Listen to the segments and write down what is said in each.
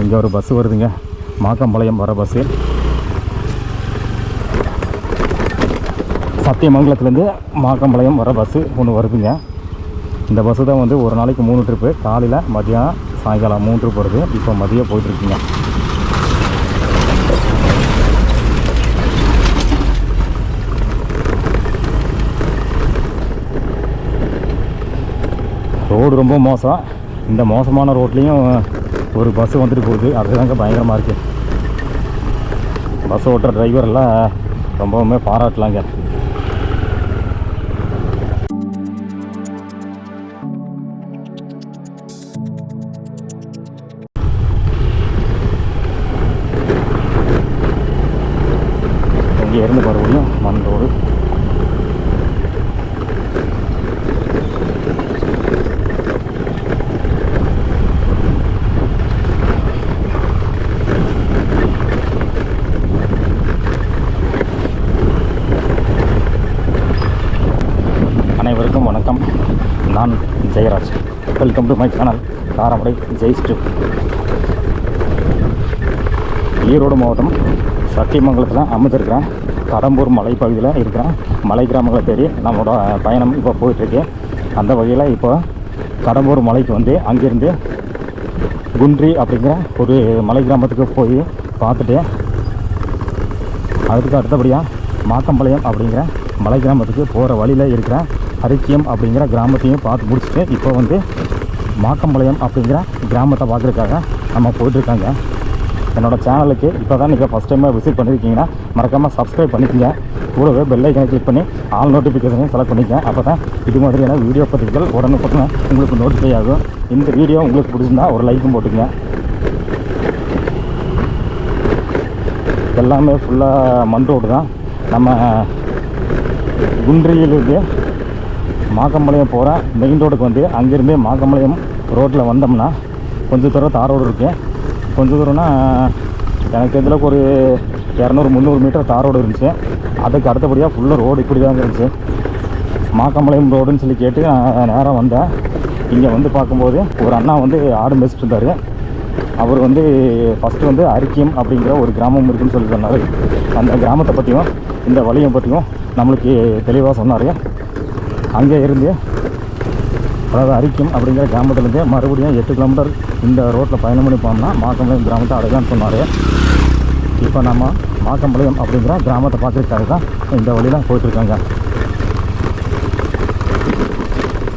இங்கே ஒரு பஸ் வருதுங்க. மாக்கம்பாளையம் வர பஸ்ஸு சத்தியமங்கலத்துலேருந்து மாக்கம்பாளையம் வர பஸ்ஸு ஒன்று வருதுங்க. இந்த பஸ்ஸு தான் வந்து ஒரு நாளைக்கு மூணு ட்ரிப்பு காலையில் மதியானம் சாயங்காலம் மூணு ட்ரிப் வருது. இப்போ மதியம் போயிட்டுருக்குங்க. ரோடு ரொம்ப மோசம். இந்த மோசமான ரோட்லேயும் ஒரு பஸ்ஸு வந்துட்டு போகுது. அதுதாங்க பயங்கரமாக இருக்குது பஸ் ஓட்டுற டிரைவர் ரொம்பவுமே பாராட்டலாங்க. Welcome to my channel Karamadai Jai strip Erode மாவட்டம் சத்தியமங்கலத்தில் அமைஞ்சிருக்கிறேன் கடம்பூர் மலைப்பகுதியில் இருக்கிறேன். மலை கிராமங்களை தேடி நம்மளோட பயணம் இப்போ போயிட்டுருக்கு. அந்த வகையில் இப்போ கடம்பூர் மலைக்கு வந்து அங்கேருந்து குன்றி அப்படிங்கிற ஒரு மலை கிராமத்துக்கு போய் பார்த்துட்டு அதுக்கு அடுத்தபடியாக மாக்கம்பாளையம் அப்படிங்கிற மலை கிராமத்துக்கு போகிற வழியில் இருக்கிற அரிக்கியம் அப்படிங்கிற கிராமத்தையும் பார்த்து முடிச்சுட்டு இப்போ வந்து மாக்கம்பாளையம் அப்படிங்கிற கிராமத்தை பார்க்குறதுக்காக நம்ம போயிட்டுருக்காங்க. என்னோட சேனலுக்கு இப்போ தான் நீங்கள் ஃபஸ்ட் டைமாக விசிட் பண்ணியிருக்கீங்கன்னா மறக்காமல் சப்ஸ்கிரைப் பண்ணிக்கோங்க. கூடவே பெல்லைக்கனை கிளிக் பண்ணி ஆல் நோட்டிஃபிகேஷனையும் செலக்ட் பண்ணிக்கங்க. அப்போ தான் இது மாதிரியான வீடியோ பதிவுகள் உடனுக்குடனே உங்களுக்கு நோட்டிஃபை ஆகும். இந்த வீடியோ உங்களுக்கு பிடிச்சிருந்தா ஒரு லைக்கும் போட்டுங்க எல்லாமே ஃபுல்லாக மண் ரோடு தான். நம்ம குன்றியிலிருந்து மாக்கம்பாளையம் போகிற மெயின் ரோடுக்கு வந்து அங்கேருந்து மாக்கம்பாளையம் ரோட்டில் வந்தோம்னா கொஞ்சம் தூரம் தார் ரோடு இருக்குது கொஞ்சம் தூரம்னா எனக்கு தெரிஞ்சளவுக்கு ஒரு இரநூறு முந்நூறு மீட்டர் தார் ரோடு இருந்துச்சு. அதுக்கு அடுத்தபடியாக ஃபுல்லாக ரோடு இப்படி தாங்க இருந்துச்சு மாக்கம்பாளையம் ரோடுன்னு சொல்லி கேட்டு நான் நேராக வந்தேன். இங்கே வந்து பார்க்கும்போது ஒரு அண்ணா வந்து ஆடு மேய்ச்சிட்டு இருந்தார். அவர் வந்து ஃபஸ்ட்டு வந்து அரிக்கியம் அப்படிங்கிற ஒரு கிராமம் இருக்குன்னு சொல்லி சொன்னார். அந்த கிராமத்தை பற்றியும் இந்த வழியை பற்றியும் நம்மளுக்கு தெளிவாக சொன்னார். அங்கே இருந்து அதாவது அரிக்கும் அப்படிங்கிற கிராமத்துலேருந்து மறுபடியும் எட்டு கிலோமீட்டர் இந்த ரோட்டில் பயணம் பண்ணி போனோம்னா மாக்கம்பாளையம் கிராமத்தை அடையலாம்னு சொன்னார். இப்போ நம்ம மாக்கம்பாளையம் அப்படிங்கிற கிராமத்தை பார்த்துருக்காரு தான் இந்த வழியில் போயிட்டுருக்காங்க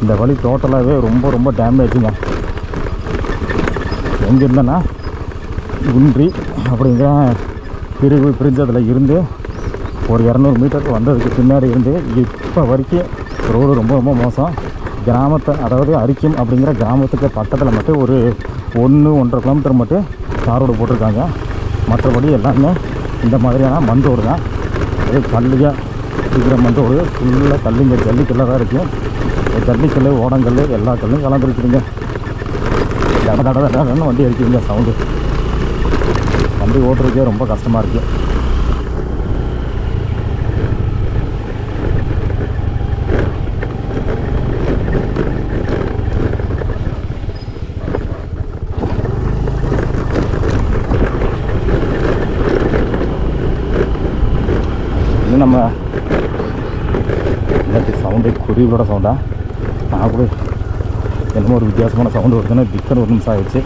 இந்த வழி டோட்டலாகவே ரொம்ப ரொம்ப டேமேஜுங்க எங்கே இருந்தேன்னா குன்றி அப்படிங்கிற பிரிவு பிரிஞ்சதில் இருந்து ஒரு இரநூறு மீட்டருக்கு வந்ததுக்கு பின்னாடி இருந்து இப்போ வரைக்கும் ரோடு ரொம்ப ரொம்ப மோசம். கிராமத்தை அதாவது அரிக்கும் அப்படிங்கிற கிராமத்துக்கு பக்கத்தில் மட்டும் ஒரு ஒன்று ஒன்றரை கிலோமீட்டர் மட்டும் தார் ரோடு போட்டிருக்காங்க. மற்றபடி எல்லாமே இந்த மாதிரியான மண் ரோடு தான். அதே கல்லுగా இருக்கிற மண் ரோடு ஃபுல்லாக கல்லுங்க ஜல்லிக்கல்லாக தான் இருக்குது ஜல்லிக்கல் ஓடங்கல் எல்லா கல்லும் கலந்துருக்குதுங்க தட தட வண்டி அடிக்குதுங்க சவுண்டு. வண்டி ஓட்டுறதுக்கே ரொம்ப கஷ்டமாக இருக்குது இது நம்ம சவுண்டு குருவியோட சவுண்டா நான் கூட என்னமோ ஒரு வித்தியாசமான சவுண்டு வருதுன்னு திக்கன் ஒரு நிமிஷம் ஆயிடுச்சு.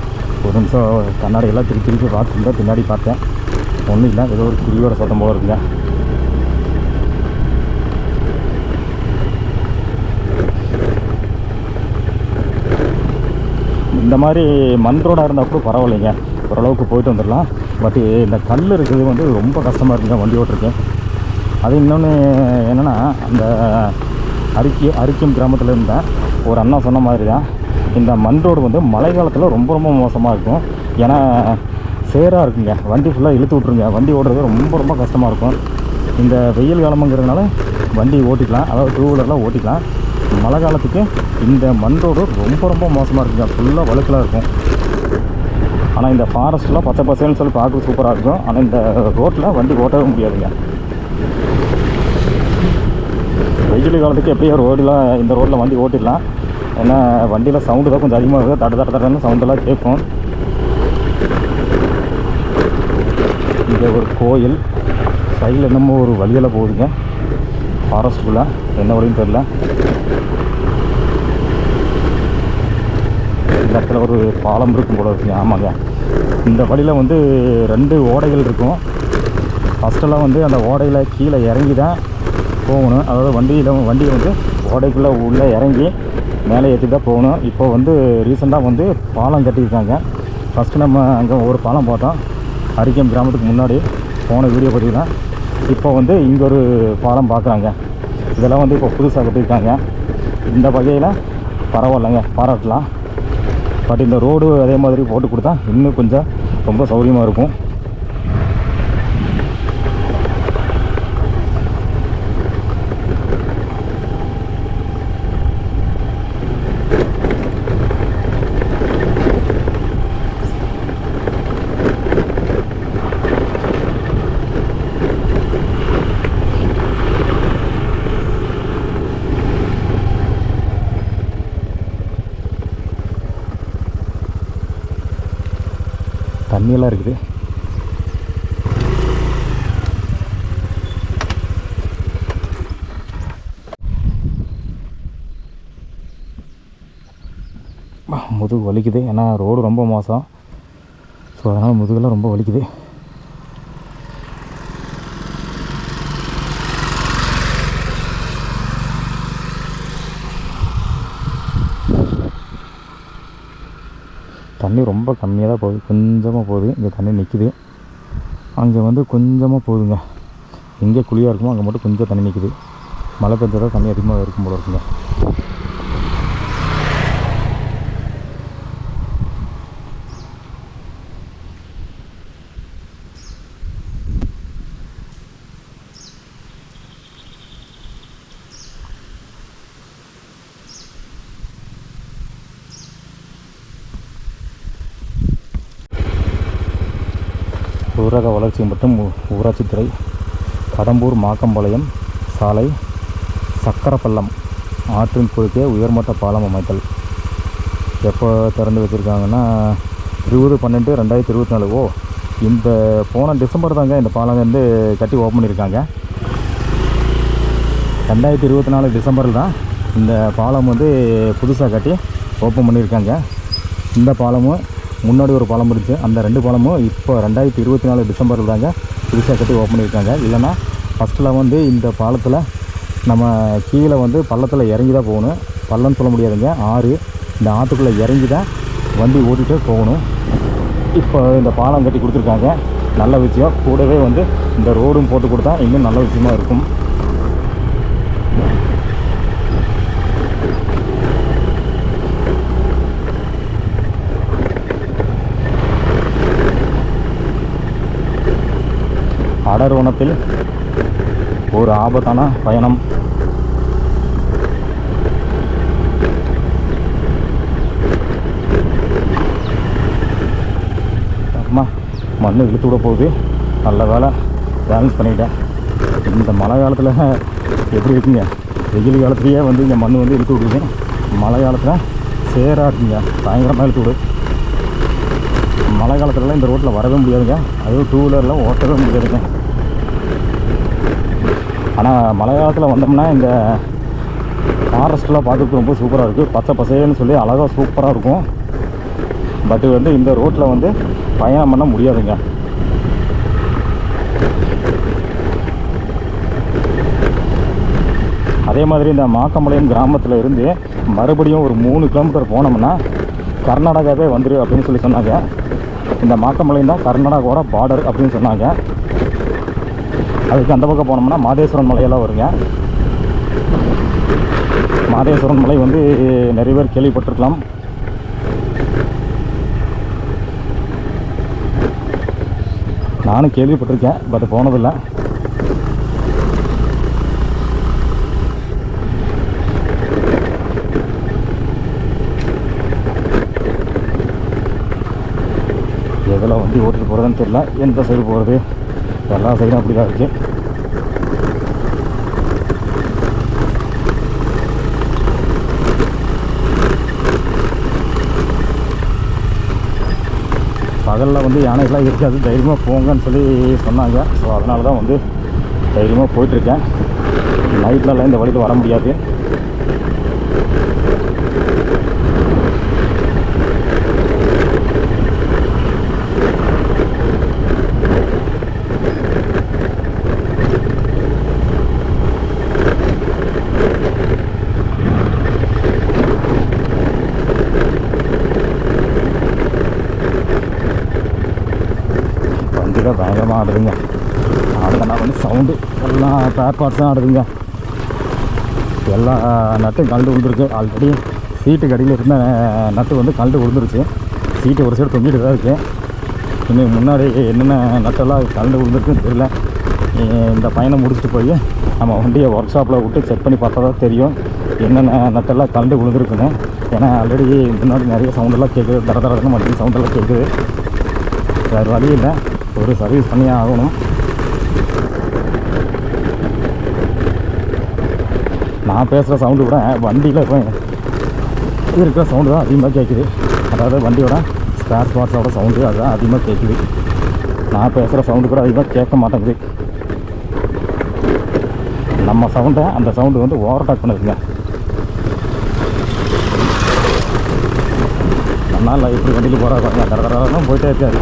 ஒரு நிமிஷம் கண்ணாடியெல்லாம் திருப்பி திருப்பி பார்த்துருந்தா பின்னாடி பார்த்தேன். ஒன்றும் இல்லை ஏதோ ஒரு குருவியோட சத்தம் போல இருக்குங்க இந்த மாதிரி மண் ரோடாக இருந்தால் கூட பரவாயில்லைங்க. ஓரளவுக்கு போயிட்டு வந்துடலாம். பட் இந்த கல் இருக்கிறது வந்து ரொம்ப கஷ்டமாக இருக்குங்க வண்டி ஓட்டிருக்கேன் அது இன்னொன்று என்னென்னா அந்த அரிக்கி அரிக்கும் கிராமத்தில் இருந்தேன் ஒரு அண்ணா சொன்ன மாதிரி தான் இந்த மண் ரோடு வந்து மழை காலத்தில் ரொம்ப ரொம்ப மோசமாக இருக்கும். ஏன்னா சேராக இருக்குங்க. வண்டி ஃபுல்லாக இழுத்து விட்ருங்க வண்டி ஓடுறது ரொம்ப ரொம்ப கஷ்டமாக இருக்கும். இந்த வெயில் காலமுங்கிறதுனால வண்டி ஓட்டிக்கலாம். அதாவது டூ வீலர்லாம் ஓட்டிக்கலாம். மழை காலத்துக்கு இந்த மண் ரோடு ரொம்ப ரொம்ப மோசமாக இருக்குங்க. ஃபுல்லாக வழுக்கலாக இருக்கும். ஆனால் இந்த ஃபாரஸ்ட்லாம் பச்சை பசேன்னு சொல்லி பார்க்க சூப்பராக இருக்கும். ஆனால் இந்த ரோட்டில் வண்டி ஓட்டவே முடியாதுங்க. வெயில் காலத்துக்கு எப்படியோ ரோடெலாம் இந்த ரோட்டில் வண்டி ஓட்டிடலாம். ஏன்னா வண்டியில் சவுண்டு தான் கொஞ்சம் அதிகமாக இருக்குது தட தட தடன்னு சவுண்டெல்லாம் கேட்கும். இங்கே ஒரு கோயில். சைடில் என்னமோ ஒரு வழியில் போகுதுங்க. ஃபாரஸ்ட்டுக்குள்ளே என்ன வழின்னு தெரில இந்த இடத்துல ஒரு பாலம் இருக்கும் போல இருக்குங்க. ஆமாங்க. இந்த வழியில் வந்து ரெண்டு ஓடைகள் இருக்கும். ஃபஸ்ட்டெல்லாம் வந்து அந்த ஓடையில் கீழே இறங்கி தான் போகணும். அதாவது வண்டியில் வண்டியை வந்து ஓடைக்குள்ளே உள்ளே இறங்கி மேலே ஏற்றி தான் போகணும். இப்போ வந்து ரீசெண்டாக வந்து பாலம் கட்டியிருக்காங்க. ஃபஸ்ட்டு நம்ம அங்கே ஒரு பாலம் பார்த்தோம். அரிக்கம் கிராமத்துக்கு முன்னாடி போன வீடியோ பார்த்தீங்கன்னா இப்போ வந்து இங்கே ஒரு பாலம் பார்க்குறாங்க. இதெல்லாம் வந்து இப்போ புதுசாக கட்டியிருக்காங்க. இந்த வகையில் பரவாயில்லைங்க. பாராட்டலாம். பட் இந்த ரோடு அதே மாதிரி போட்டு கொடுத்தா இன்னும் கொஞ்சம் ரொம்ப சௌகரியமாக இருக்கும். தண்ணியெல்லாம் இருக்குது முதுகு வலிக்குது. ஏன்னா ரோடு ரொம்ப மோசம். ஸோ அதனால் முதுகெல்லாம் ரொம்ப வலிக்குது தண்ணி ரொம்ப கம்மியாக தான் போகுது. கொஞ்சமாக போகுது. இங்கே தண்ணி நிற்கிது அங்கே வந்து கொஞ்சமாக போகுதுங்க. எங்கே குழியாக இருக்குமோ அங்கே மட்டும் கொஞ்சம் தண்ணி நிற்கிது மழை பெஞ்சா தண்ணி அதிகமாக இருக்கும் போல இருக்குங்க. ஊரக மற்றும் ஊராட்சித்துறை கடம்பூர் மாக்கம்பாளையம் சாலை சக்கரப்பள்ளம் ஆற்றின் குறுக்கே உயர்மட்ட பாலம் அமைத்தல். எப்போ திறந்து வச்சுருக்காங்கன்னா இருபது பன்னெண்டு ரெண்டாயிரத்தி இருபத்தி நாலு. ஓ இந்த போன டிசம்பர் தாங்க இந்த பாலம் வந்து கட்டி ஓப்பன் பண்ணியிருக்காங்க. ரெண்டாயிரத்தி இருபத்தி நாலு டிசம்பரில் தான் இந்த பாலம் வந்து புதுசாக கட்டி ஓப்பன் பண்ணியிருக்காங்க. இந்த பாலமும் முன்னாடி ஒரு பாலம் இருந்துச்சு. அந்த ரெண்டு பாலமும் இப்போ ரெண்டாயிரத்தி இருபத்தி நாலு டிசம்பரில் தாங்க புதுசாக கட்டி ஓப்பன் பண்ணியிருக்காங்க. இல்லைன்னா ஃபஸ்ட்டில் வந்து இந்த பாலத்தில் நம்ம கீழே வந்து பள்ளத்தில் இறங்கி தான் போகணும். பள்ளம்னு சொல்ல முடியாதுங்க. ஆறு. இந்த ஆற்றுக்குள்ளே இறங்கி தான் வண்டி ஓட்டிகிட்டே போகணும். இப்போ இந்த பாலம் கட்டி கொடுத்துருக்காங்க. நல்ல விஷயம். கூடவே வந்து இந்த ரோடும் போட்டு கொடுத்தா இன்னும் நல்ல விஷயமா இருக்கும். அடர்வனத்தில் ஒரு ஆபத்தான பயணம். அம்மா மண் இழுத்து விட போகுது. நல்ல வேலை பேலன்ஸ் பண்ணிட்டேன். இந்த மழை காலத்தில் எப்படி இருக்குங்க? வெயில் காலத்துலேயே வந்து இங்கே மண் வந்து இழுத்து விடுது மழை காலத்தில் சேராக இருக்குங்க. பயங்கரமாக இழுத்து விடு. மழை காலத்துலலாம் இந்த ரோட்டில் வரவே முடியாதுங்க. அதுவும் டூ வீலரில் ஓட்டவே முடியாதுங்க. ஆனால் மழை காலத்தில் வந்தோம்னா இந்த ஃபாரஸ்ட்லாம் பார்த்துட்டு ரொம்ப சூப்பராக இருக்குது பச்சை பசேன்னு சொல்லி அழகாக சூப்பராக இருக்கும். பட் வந்து இந்த ரோட்டில் வந்து பயணம் பண்ண முடியாதுங்க. அதே மாதிரி இந்த மாக்கம்பாளையம் கிராமத்தில் இருந்து மறுபடியும் ஒரு மூணு கிலோமீட்டர் போனோம்னா கர்நாடகாவே வந்துரு அப்படின்னு சொல்லி சொன்னாங்க. இந்த மாக்கம்பாளையம் தான் கர்நாடகாவோட பார்டர் அப்படின்னு சொன்னாங்க. அதுக்கு அந்த பக்கம் போனோம்னா மாதேஸ்வரன் மலையெல்லாம் வருங்க. மாதேஸ்வரன் மலை வந்து நிறைய பேர் கேள்விப்பட்டிருக்கலாம். நானும் கேள்விப்பட்டிருக்கேன் பட் போனதில்லை. எதில் வண்டி ஓட்டிட்டு போகிறதுன்னு தெரியல. எந்த சைடு போகிறது எல்லா சைடும் அப்படி தான் இருக்குது பகலில் வந்து யானைகள்லாம் இருக்காது தைரியமாக போங்கன்னு சொல்லி சொன்னாங்க. ஸோ அதனால தான் வந்து தைரியமாக போயிட்டுருக்கேன் நைட்லலாம் இந்த வழியில் வர முடியாது வண்டியில் பயங்கரமாக ஆடுதுங்க. ஆடுதுன்னா வந்து சவுண்டு எல்லாம் பேர் தான் ஆடுதுங்க. எல்லா நட்டும் கழண்டு விழுந்துருக்கு. ஆல்ரெடி சீட்டுக்கு அடியில் இருந்த நட்டு வந்து கழண்டு விழுந்துருச்சு. சீட்டு ஒரு சைடு தொங்கிட்டு தான் இருக்குது இன்னும் முன்னாடி என்னென்ன நட்டெல்லாம் கழண்டு விழுந்துருக்குன்னு தெரியல. இந்த பயணம் முடிச்சுட்டு போய் நம்ம வண்டியை ஒர்க் ஷாப்பில் விட்டு செக் பண்ணி பார்த்தா தான் தெரியும். என்னென்ன நட்டெல்லாம் கழண்டு விழுந்துருக்குன்னு. ஏன்னா ஆல்ரெடி முன்னாடி நிறைய சவுண்டெல்லாம் கேட்குது. தர தரதுன்னு மறுபடியும் சவுண்டெல்லாம் கேட்குது. வேறு வழி இல்லை. ஒரு சர்வீஸ் பண்ணியே ஆகணும். நான் பேசுகிற சவுண்டு கூட வண்டியில் இப்போ இருக்கிற சவுண்டு தான் அதிகமாக கேட்குது அதாவது வண்டியோட ஸ்பேர் பார்ட்ஸோட சவுண்டு அதுதான் அதிகமாக கேட்குது நான் பேசுகிற சவுண்டு கூட அதிகமாக கேட்க மாட்டேங்குது. நம்ம சவுண்டை அந்த சவுண்டு வந்து ஓவர்டேக் பண்ணுதுங்க. நல்லா இப்படி வண்டியில் போகிறாங்க கடற்கரை போயிட்டே இருக்காரு.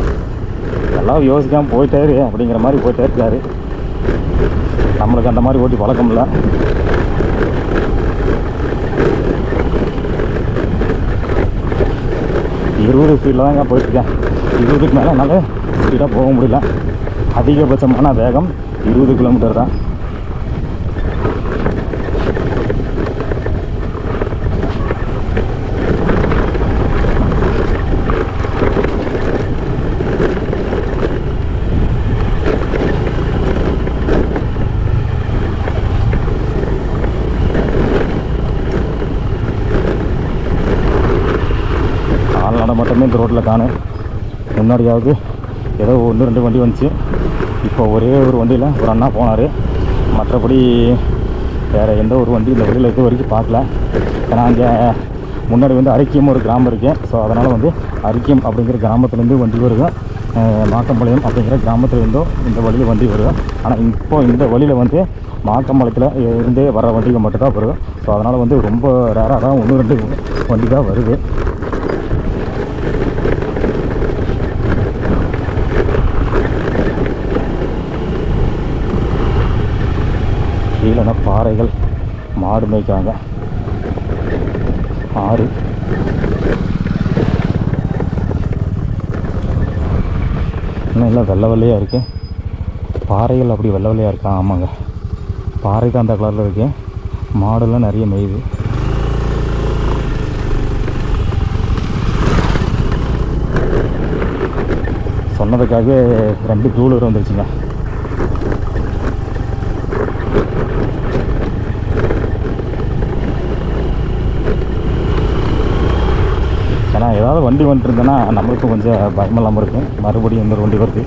எல்லாம் யோசிக்காமல் போயிட்டாரு அப்படிங்கிற மாதிரி போயிட்டே இருக்காரு. நம்மளுக்கு அந்த மாதிரி ஓட்டி பழக்கம் இல்லை இருபது ஸ்பீடில் தாங்க போயிட்டுருக்கேன். இருபதுக்கு மேலே என்னால் ஸ்பீடாக போக முடியல. அதிகபட்சமான வேகம் இருபது கிலோமீட்டர் தான் கால்நடை மட்டுமே இந்த ரோட்டில் காணும். முன்னாடியாவது ஏதோ ஒன்று ரெண்டு வண்டி வந்துச்சு. இப்போ ஒரே ஒரு வண்டியில் ஒரு அண்ணா போனார். மற்றபடி வேறு எந்த ஒரு வண்டி இந்த வழியில் இது வரைக்கும் பார்க்கல. ஏன்னா அங்கே முன்னாடி வந்து அரிக்கியம் ஒரு கிராமம் இருக்கேன் ஸோ அதனால் வந்து அரிக்கியம் அப்படிங்கிற கிராமத்துலேருந்து வண்டி வருது. மாக்கம்பாளையம் அப்படிங்கிற கிராமத்துலேருந்தும் இந்த வழியில் வண்டி வரும் ஆனால் இப்போ இந்த வழியில் வந்து மாக்கம்பாளையத்தில் இருந்தே வர வண்டிகள் மட்டும்தான் வரும் ஸோ அதனால் வந்து ரொம்ப ரேராக தான் ஒன்று ரெண்டு வண்டி தான் வருது. கீழேனா பாறைகள் மாடு மேய்க்கிறாங்க ஆறு. இன்னும் எல்லாம் வெள்ளை வெள்ளையாக இருக்கு. பாறைகள் அப்படி வெள்ளை வெள்ளையாக இருக்கா? ஆமாங்க. பாறை தான் அந்த கலரில் இருக்கு. மாடெல்லாம் நிறைய மேயுது. சொன்னதுக்காக ரெண்டு டூ வந்துருச்சுங்க ஏன்னா ஏதாவது வண்டி வந்துட்டு இருந்தேன்னா நம்மளுக்கும் கொஞ்சம் பயம் இருக்கும். மறுபடியும் இன்னொரு வண்டி வருது.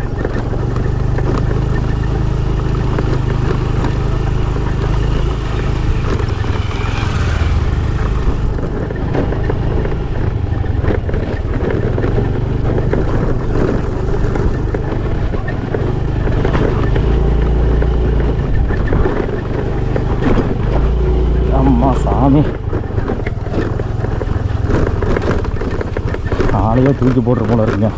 அம்மா சாமி. ஆளையே தூக்கி போட்டுற போல இருக்குங்க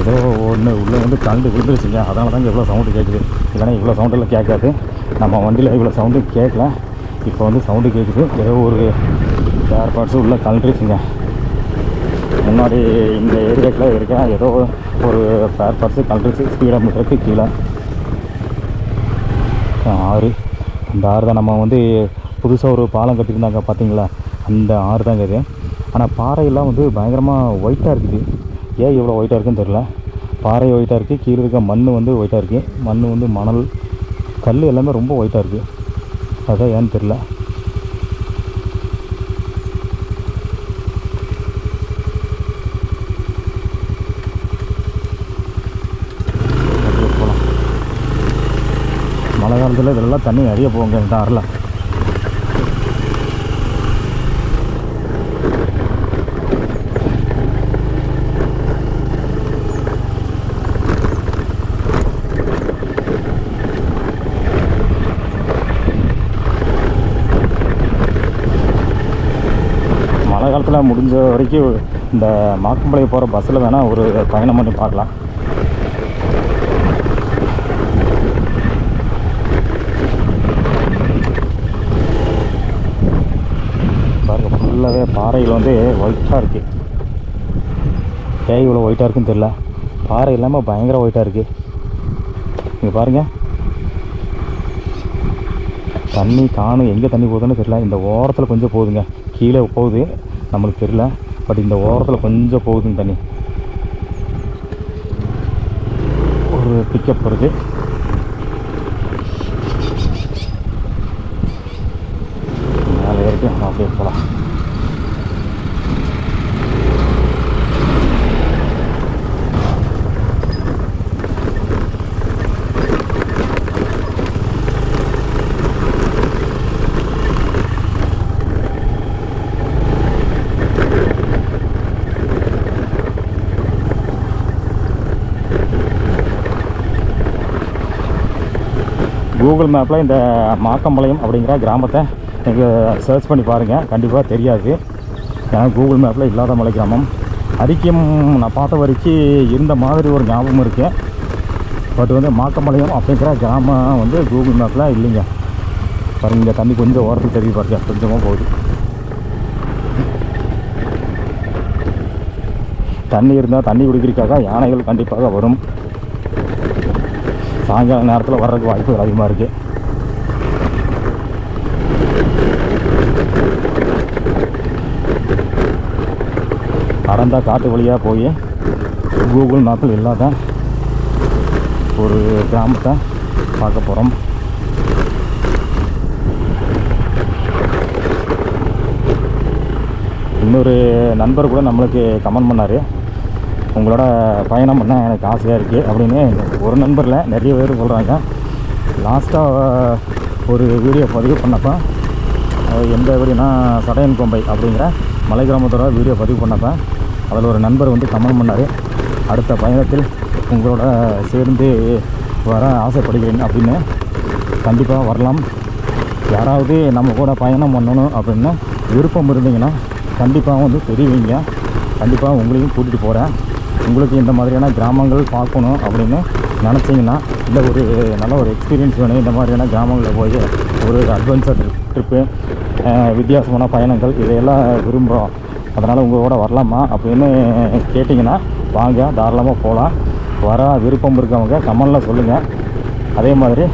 ஏதோ ஒன்று உள்ளே வந்து கலந்து விழுந்துருச்சுங்க அதனால தான் இவ்வளோ சவுண்டு கேட்குது இல்லைன்னா இவ்வளோ சவுண்டெல்லாம் கேட்காது. நம்ம வண்டியில் இவ்வளோ சவுண்டு கேட்கல. இப்போ வந்து சவுண்டு கேட்குது ஏதோ ஒரு ஏர் பார்ட்ஸு உள்ளே கலந்துருச்சுங்க முன்னாடி இந்த ஏரியாக்கில் இருக்கேன். ஏதோ ஒரு பேர் பார்ட்ஸு கலந்துச்சு ஸ்பீடாக மீட்டருக்கு கீழே. ஆறு. அந்த ஆறு தான் நம்ம வந்து புதுசாக ஒரு பாலம் கட்டியிருந்தாங்க பார்த்தீங்களா அந்த ஆறு தாங்க இது. ஆனால் பாறையெல்லாம் வந்து பயங்கரமாக ஒயிட்டாக இருக்குது. ஏன் இவ்வளோ ஒயிட்டாக இருக்குன்னு தெரில பாறை ஒயிட்டாக இருக்குது கீழே இருக்க மண் வந்து ஒயிட்டாக இருக்குது மண் வந்து மணல் கல் எல்லாமே ரொம்ப ஒயிட்டாக இருக்குது அதான் ஏன்னு தெரில போகலாம் மழை காலத்தில் இதெல்லாம் தண்ணி நிறைய போங்க இந்த ஆறில் மழை காலத்தில் முடிஞ்ச வரைக்கும் இந்த மாக்கம்பாளையம் போகிற பஸ்ஸில் வேணால் ஒரு பயணம் பண்ணி பார்க்கலாம். ஃபுல்லாகவே பாறைகள் வந்து ஒயிட்டாக இருக்குது ஏன் இவ்வளோ ஒயிட்டாக இருக்குன்னு தெரில பாறை இல்லாமல் பயங்கர ஒயிட்டாக இருக்குது இங்கே பாருங்கள் தண்ணி காணும் எங்கே தண்ணி போகுதுன்னு தெரியல. இந்த ஓரத்தில் கொஞ்சம் போகுதுங்க. கீழே போகுது. நம்மளுக்கு தெரியல. பட் இந்த ஓரத்தில் கொஞ்சம் போகுதுங்க தண்ணி. ஒரு பிக்கப் இருக்குது மேலே இருக்கு அப்படியே போகலாம் கூகுள் மேப்பில் இந்த மாக்கம்பாளையம் அப்படிங்கிற கிராமத்தை நீங்கள் சர்ச் பண்ணி பாருங்கள் கண்டிப்பாக தெரியாது. ஏன்னா கூகுள் மேப்பில் இல்லாத மலை கிராமம். அதிகம் நான் பார்த்த வரைக்கும் இருந்த மாதிரி ஒரு ஞாபகம் இருக்குது பட் வந்து மாக்கம்பாளையம் அப்படிங்கிற கிராமம் வந்து கூகுள் மேப்பில் இல்லைங்க. பாருங்கள் இங்கே தண்ணி கொஞ்சம் ஓரத்துக்கு தெரியுது பாருங்க. கொஞ்சமாக போகுது. தண்ணி இருந்தால் தண்ணி குடிக்கிறதுக்காக யானைகள் கண்டிப்பாக வரும். சாயங்கால நேரத்தில் வர்றதுக்கு வாய்ப்புகள் அதிகமாக இருக்குது அடந்தா காட்டு வழியாக போய் கூகுள் மேப்பில் இல்லாத ஒரு கிராமத்தை பார்க்க போகிறோம் இன்னொரு நண்பர் கூட நம்மளுக்கு கமெண்ட் பண்ணார். உங்களோட பயணம் பண்ண எனக்கு ஆசையாக இருக்குது அப்படின்னு ஒரு நண்பரில் நிறைய பேர் சொல்கிறாங்க லாஸ்ட்டாக ஒரு வீடியோ பதிவு பண்ணப்போ எந்த வீடியோனா சடையன் கொம்பை அப்படிங்கிற மலை கிராமத்தோட வீடியோ பதிவு பண்ணப்போ அதில் ஒரு நண்பர் வந்து கமெண்ட் பண்ணார். அடுத்த பயணத்தில் உங்களோட சேர்ந்து வர ஆசைப்படுகிறேன் அப்படின்னு. கண்டிப்பாக வரலாம். யாராவது நம்ம கூட பயணம் பண்ணணும் அப்படின்னு விருப்பம் இருந்தீங்கன்னா கண்டிப்பாக வந்து தெரிவிங்க. கண்டிப்பாக உங்களையும் கூட்டிகிட்டு போகிறேன் உங்களுக்கு இந்த மாதிரியான கிராமங்கள் பார்க்கணும் அப்படின்னு நினச்சிங்கன்னா இல்லை ஒரு நல்ல ஒரு எக்ஸ்பீரியன்ஸ் வேணும். இந்த மாதிரியான கிராமங்களில் போய் ஒரு அட்வென்ச்சர் ட்ரிப்பு வித்தியாசமான பயணங்கள் இதையெல்லாம் விரும்புகிறோம் அதனால் உங்களோட வரலாமா அப்படின்னு கேட்டிங்கன்னா வாங்க தாராளமாக போகலாம் வர விருப்பம் இருக்கவங்க கமெண்டில் சொல்லுங்கள் அதே மாதிரி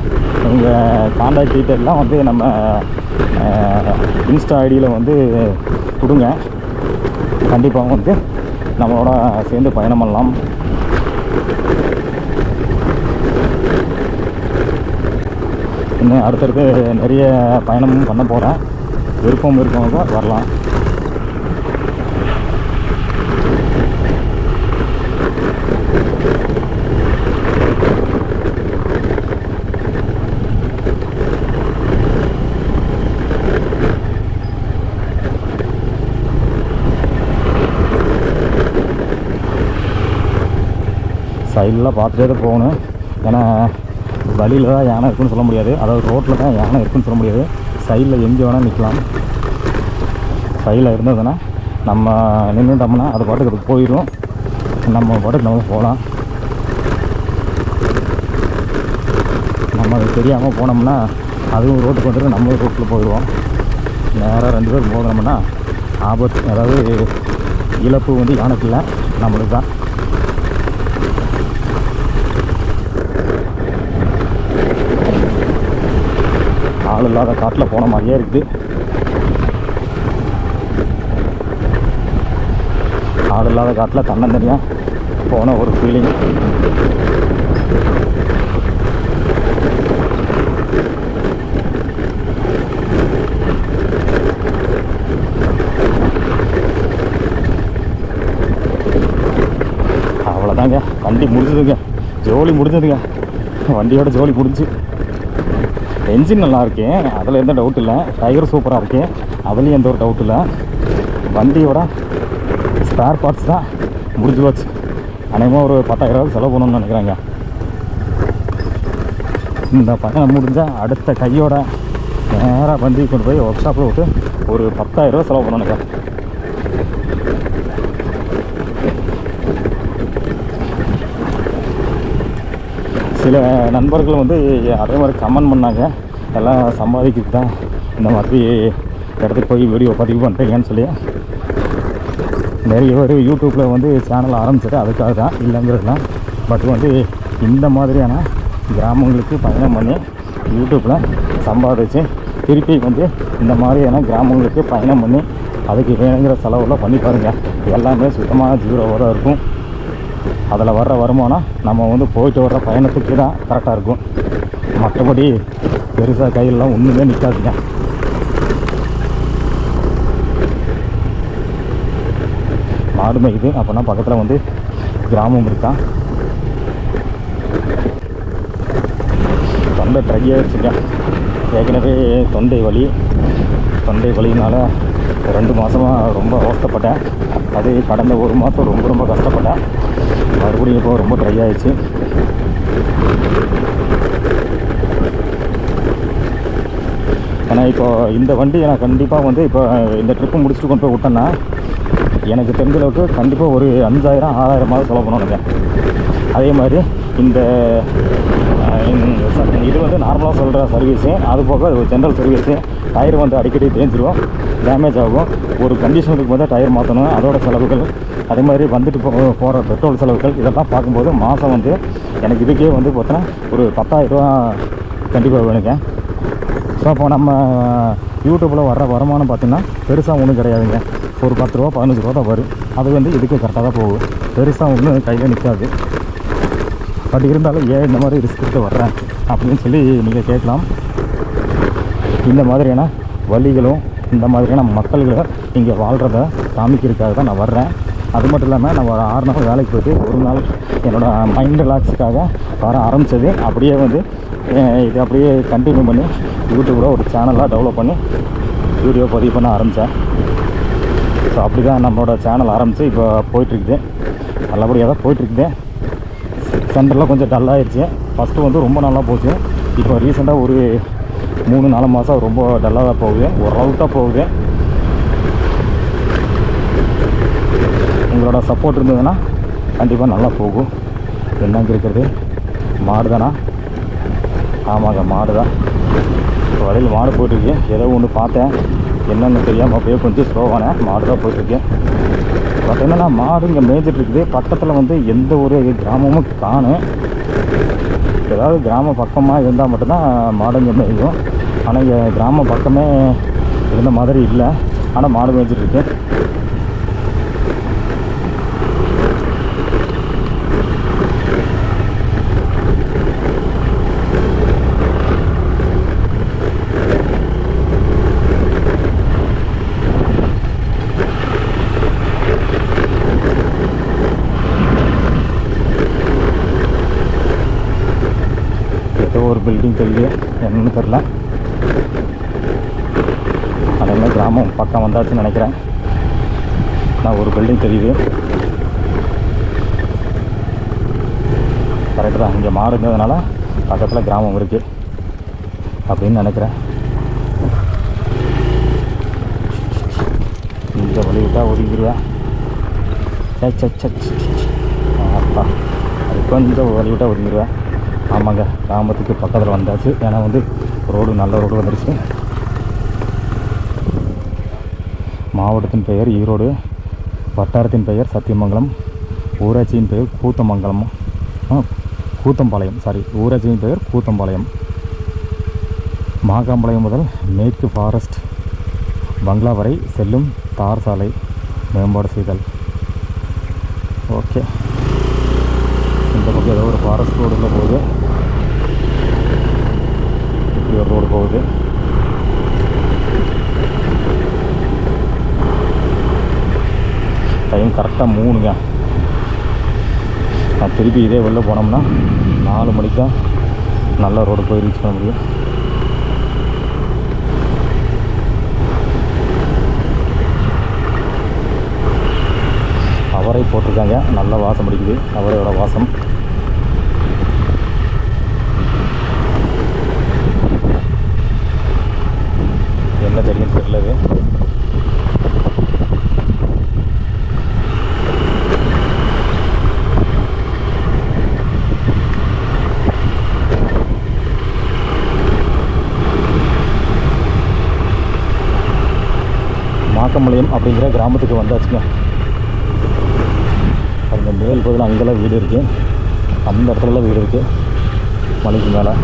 உங்கள் காண்டாக்ட் டீட்டெயிலாம் வந்து நம்ம இன்ஸ்டா ஐடியில் வந்து கொடுங்க. கண்டிப்பாக வந்து நம்மளோட சேர்ந்து பயணம் பண்ணலாம் இன்னும் அடுத்தடுத்து நிறைய பயணமும் பண்ண போகிறேன் விருப்பம் இருக்கவங்க வரலாம். சைடில் பார்த்துட்டே தான் போகணும். ஏன்னா வழியில் தான் யானை இருக்குன்னு சொல்ல முடியாது. அதாவது ரோட்டில் தான் யானை இருக்குன்னு சொல்ல முடியாது. சைடில் எங்கே வேணால் நிற்கலாம் சைடில் இருந்ததுன்னா நம்ம நின்றுட்டோம்னா அது பாட்டுக்கு அது போயிடும். நம்ம பாட்டுக்கு நம்ம போகலாம். நம்ம அது தெரியாமல் போனோம்னா அதுவும் ரோட்டுக்கு வந்துட்டு நம்மளும் ரோட்டில் போயிடுவோம். நேராக ரெண்டு பேர் போனோம்னா ஆபத்து அதாவது இழப்பு வந்து யானைக்கு இல்லை நம்மளுக்கு தான். ஆள் இல்லாத காட்டில் போன மாதிரியே இருக்குது. ஆள் இல்லாத காட்டில் தன்னந்தனியாக போன ஒரு ஃபீலிங் அவ்வளோதாங்க வண்டி முடிஞ்சதுங்க. ஜோலி முடிஞ்சதுங்க. வண்டியோட ஜோலி முடிஞ்சு. என்ஜின் நல்லா இருக்கு. அதில் எந்த டவுட் இல்லை. டயர் சூப்பராக இருக்கு. அதுலேயும் எந்த ஒரு டவுட் இல்லை. வண்டியோட ஸ்பேர் பார்ட்ஸ் தான் முடிஞ்சு போச்சு. அநேகமாக ஒரு பத்தாயிரரூவா செலவு பண்ணணும்னு நினைக்கிறாங்க. இந்த பயணம் முடிஞ்சால் அடுத்த கையோட நேராக வண்டி கொண்டு போய் ஒர்க் ஷாப்பில் விட்டு ஒரு பத்தாயிரரூவா செலவு பண்ணணுங்க சில நண்பர்கள் வந்து அதே மாதிரி கமெண்ட் பண்ணாங்க. எல்லாம் சம்பாதிக்கிட்டு தான் இந்த மாதிரி இடத்துக்கு போய் வீடியோ பதிவு பண்ணுறீங்கன்னு சொல்லி. நிறைய பேர் யூடியூப்பில் வந்து சேனல் ஆரம்பிச்சது அதுக்காக தான் இல்லைங்கிறதுலாம் பட் வந்து இந்த மாதிரியான கிராமங்களுக்கு பயணம் பண்ணி யூடியூப்பில் சம்பாதிச்சு திருப்பி வந்து இந்த மாதிரியான கிராமங்களுக்கு பயணம் பண்ணி அதுக்கு வேணுங்கிற செலவெல்லாம் பண்ணி பாருங்கள் எல்லாமே சுத்தமாக ஜீரோவாக தான் இருக்கும். அதில் வர்ற வருமானம் நம்ம வந்து போயிட்டு வர்ற பயணத்துக்கு தான் கரெக்டாக இருக்கும். மற்றபடி பெருசாக கையிலலாம் ஒன்றுமே நிற்காதுங்க மாடு மேய்க்குது. அப்போனா பக்கத்தில் வந்து கிராமம் இருக்கா? தொண்டை ட்ரை ஆகிடுச்சுங்க ஏற்கனவே தொண்டை வலி. தொண்டை வலினால் ரெண்டு மாதமாக ரொம்ப அவஸ்தப்பட்டேன். அது கடந்த ஒரு மாதம் ரொம்ப ரொம்ப கஷ்டப்பட்டேன். மறுபடியும் இப்போ ரொம்ப ட்ரை ஆயிடுச்சு. ஆனால் இப்போ இந்த வண்டி நான் கண்டிப்பாக வந்து இப்போ இந்த ட்ரிப்பு முடிச்சுட்டு கொண்டு போய் விட்டேன்னா எனக்கு தெரிஞ்ச அளவுக்கு கண்டிப்பாக ஒரு அஞ்சாயிரம் ஆறாயிரமாவது செலவு பண்ணணுங்க அதே மாதிரி இந்த இது வந்து நார்மலாக சொல்கிற சர்வீஸு அது போக ஒரு ஜென்ரல் சர்வீஸு டயர் வந்து அடிக்கடி தேஞ்சிரும் டேமேஜ் ஆகும். ஒரு கண்டிஷனுக்கு வந்து டயர் மாற்றணும் அதோட செலவுகள் அதே மாதிரி வந்துட்டு போ போகிற பெட்ரோல் செலவுகள் இதெல்லாம் பார்க்கும்போது மாதம் வந்து எனக்கு இதுக்கே வந்து பார்த்தோன்னா ஒரு பத்தாயிரரூவா கண்டிப்பாக வேணுங்க. ஸோ அப்போ நம்ம யூடியூப்பில் வர்ற வருமானம் பார்த்திங்கன்னா பெருசாக ஒன்றும் கிடையாதுங்க. ஒரு பத்து ரூபா பதினஞ்சு ரூபா தான் வரும். அது வந்து இதுக்கு கரெக்டாக தான் போகும். பெருசாக ஒன்றும் கையில் நிற்காது பட் இருந்தாலும் ஏன் இந்த மாதிரி ரிஸ்க் எடுத்து வர்றேன்? அப்படின்னு சொல்லி நீங்கள் கேட்கலாம். இந்த மாதிரியான வழிகளும் இந்த மாதிரியான மக்கள்களை இங்கே வாழ்கிறத காமிக்கிறதுக்காக தான் நான் வர்றேன். அது மட்டும் இல்லாமல் நான் ஒரு ஆறு நாள் வேலைக்கு போயிட்டு ஒரு நாள் என்னோடய மைண்ட் ரிலாக்ஸுக்காக வர ஆரம்பித்தது அப்படியே வந்து இது அப்படியே கண்டினியூ பண்ணி யூடியூப்பில் ஒரு சேனலாக டெவலப் பண்ணி வீடியோ பதிவு பண்ண ஆரம்பித்தேன் ஸோ அப்படி தான் நம்மளோட சேனல் ஆரம்பித்து இப்போ போயிட்டுருக்குது. நல்லபடியாக தான் போயிட்டுருக்குது. சென்டரில் கொஞ்சம் டல்லாகிடுச்சு ஃபஸ்ட்டு வந்து ரொம்ப நல்லா போச்சு. இப்போ ரீசெண்டாக ஒரு மூணு நாலு மாதம் ரொம்ப டல்லாக தான் போகுது. ஓரளவுக்கு தான் போகுது. உங்களோட சப்போர்ட் இருந்ததுன்னா கண்டிப்பாக நல்லா போகும். என்னங்க இருக்கிறது. மாடு தானா ஆமாங்க மாடு தான் வழியில் மாடு போயிட்டுருக்கு. ஏதோ ஒன்று பார்த்தேன். என்னென்னு தெரியாமல் அப்படியே கொஞ்சம் ஸ்லோவானேன் மாடு தான் போயிட்டுருக்கேன் பட் என்னென்னா மாடு இங்கே மேய்ஞ்சிட்ருக்குது பக்கத்தில் வந்து எந்த ஒரு கிராமமும் காணும். ஏதாவது கிராம பக்கமாக இருந்தால் மட்டும்தான் மாடு இங்கே மேயும். ஆனால் இங்கே கிராம பக்கமே இருந்த மாதிரி இல்லை. ஆனால் மாடு மேய்ஞ்சிட்ருக்கேன் இருக்கு ஏதோ ஒரு தெரியுது. என்னன்னு தெரில அதெல்லாம் கிராமம் பக்கம் வந்தாச்சுன்னு நினைக்கிறேன். நான் ஒரு பில்டிங் தெரியுது. கரெக்டு தான். இங்கே மாடு இருந்ததுனால பக்கத்தில் கிராமம் இருக்குது அப்படின்னு நினைக்கிறேன். இந்த வழி விட்டா ஒதுங்கிடுவேன் சே சே சே அப்பா அது கொஞ்சம் வழி ஒதுங்கிடுவேன் ஆமாங்க கிராமத்துக்கு பக்கத்தில் வந்தாச்சு. ஏன்னா வந்து ரோடு நல்ல ரோடு வந்துடுச்சு மாவட்டத்தின் பெயர் ஈரோடு வட்டாரத்தின் பெயர் சத்தியமங்கலம் ஊராட்சியின் பெயர் கூத்தமங்கலம். ஆ, கூத்தம்பாளையம் சாரி ஊராட்சியின் பெயர் கூத்தம்பாளையம். மாகாம்பாளையம் முதல் மேற்கு ஃபாரஸ்ட் பங்களா வரை செல்லும் தார் சாலை மேம்பாடு செய்தல். ஓகே. இந்த பக்கம் ஏதோ ஒரு ஃபாரஸ்ட் ரோடுல போகுது. ஒரு ரோடு போகுது. டைம் கரெக்டாக மூணுங்க. நான் திருப்பி இதே வெளில போனோம்னா நாலு மணிக்கு தான் நல்ல ரோடு போய் ரீச் பண்ண முடியும் அவரை போட்டிருக்காங்க. நல்ல வாசம் அடிக்குது. அவரையோட வாசம். என்ன தெரியும் தெரியல மாக்கம்பாளையம் அப்படிங்கிற கிராமத்துக்கு வந்தாச்சுங்க. அந்த மேல் பகுதியில் அங்கெல்லாம் வீடு இருக்குது அந்த இடத்துலலாம் வீடு இருக்குது மலைக்கு மேலே.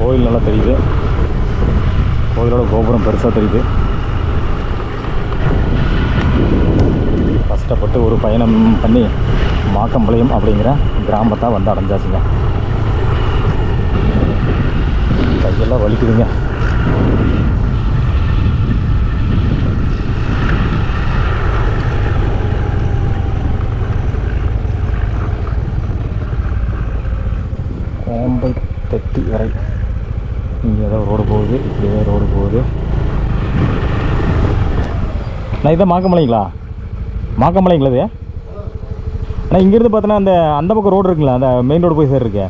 கோயில் நல்லா தெரியுது. கோயிலோட கோபுரம் பெருசாக தெரியுது. கஷ்டப்பட்டு ஒரு பயணம் பண்ணி மாக்கம்பாளையம் அப்படிங்கிற கிராமத்தை வந்து அடைஞ்சாச்சுங்க. கையெல்லாம் வலிக்குதுங்க. கோம்பை தெட்டி வரை இங்கே ஏதோ ரோடு போகுது இப்படி ஏதோ ரோடு போகுது. நான் இதான் மாக்கமலைங்களா? மாக்கமலைங்களா இது? அண்ணா இங்கேருந்து பார்த்தோன்னா அந்த அந்த பக்கம் ரோடு இருக்குங்களா? அந்த மெயின் ரோடு போய் சேர் இருக்கு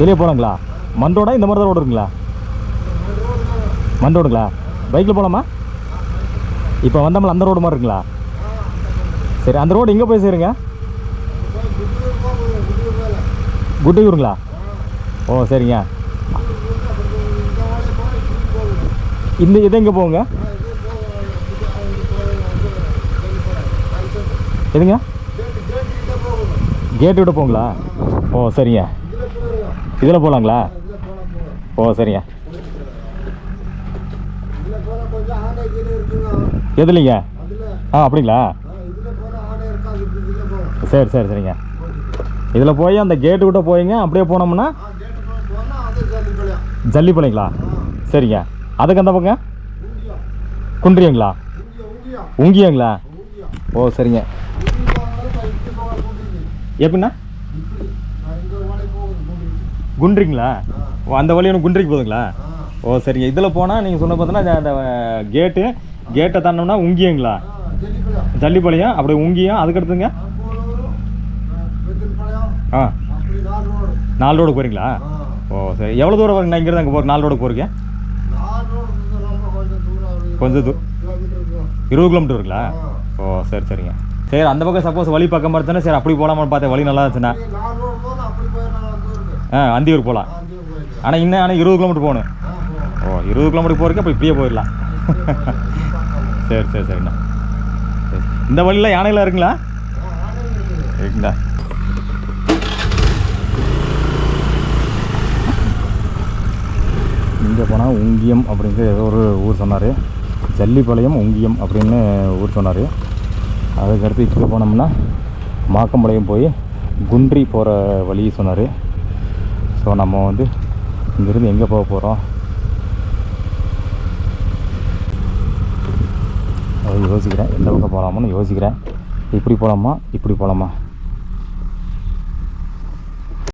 வெளியே போகலாங்களா மண் ரோடா இந்த மாதிரி தான் ரோடு இருக்குங்களா? மண் ரோடுங்களா? பைக்கில் போகலாமா இப்போ வந்தோம்ல அந்த ரோடு மாதிரி இருக்குங்களா? சரி அந்த ரோடு எங்கே போய் சேருங்க. குட்டியூருங்களா? ஓ சரிங்க. இந்த இது எங்கே போங்க எதுங்க? கேட்டு விட போங்களா ஓ சரிங்க. இதில் போகலாங்களா ஓ சரிங்க. எதுலைங்க? ஆ அப்படிங்களா? சரி சரி சரிங்க. இதில் போய் அந்த கேட்டு விட்ட போயிங்க அப்படியே போனோம்னா ஜல்லிப்பாளையங்களா சரிங்க. அதுக்கு அந்த பக்கம்? குன்றியங்களா? உங்கியங்களா ஓ சரிங்க. எப்படின்னா? குன்றிங்களா? ஓ அந்த வழி ஒன்று குன்றிக்கு போகுதுங்களா ஓ சரிங்க. இதில் போனால் நீங்கள் சொன்ன பார்த்தோன்னா அந்த கேட்டு கேட்டை தாண்டோம்னா உங்கியங்களா ஜல்லிப்பாளையம் அப்படி உங்கியம் அதுக்கடுத்துங்க ஆ. நாலு ரோடு போகிறீங்களா ஓ சரி. எவ்வளோ தூரம் வருங்கண்ணா இங்கேருந்து அங்கே போகிற நாலு ரோடு போகிறீங்க கொஞ்சம் தூ இருபது கிலோமீட்டர் இருக்குங்களா? ஓ சரி சரிங்க. சரி அந்த பக்கம் சப்போஸ் வழி பக்கம் பார்த்தானே சரி அப்படி போகலாமான்னு பார்த்தேன். வழி நல்லா இருந்துச்சுண்ணா ஆ அந்தியூர் போகலாம். ஆனால் இன்னும் ஆனால் இருபது கிலோமீட்டர் போகணும். ஓ இருபது கிலோமீட்டர் போகிறக்கு அப்போ இப்படியே போயிடலாம். சரி சரி சரிண்ணா. சரி. இந்த வழியில் யானைலாம் இருக்குங்களா? இருக்குங்களா? இங்கே போனால் உங்கியம் அப்படிங்கிற ஏதோ ஒரு ஊர் சொன்னார். ஜல்லிப்பாளையம் உங்கியம் அப்படின்னு ஊர் சொன்னார். அதுக்கடுத்து இப்போ போனோம்னா மாக்கம்பாளையம் போய் குன்றி போகிற வழி சொன்னார். ஸோ நம்ம வந்து இங்கேருந்து எங்கே போக போகிறோம் அதை யோசிக்கிறேன். எந்த பக்கம் போகலாமான்னு யோசிக்கிறேன். இப்படி போகலாமா இப்படி போகலாமா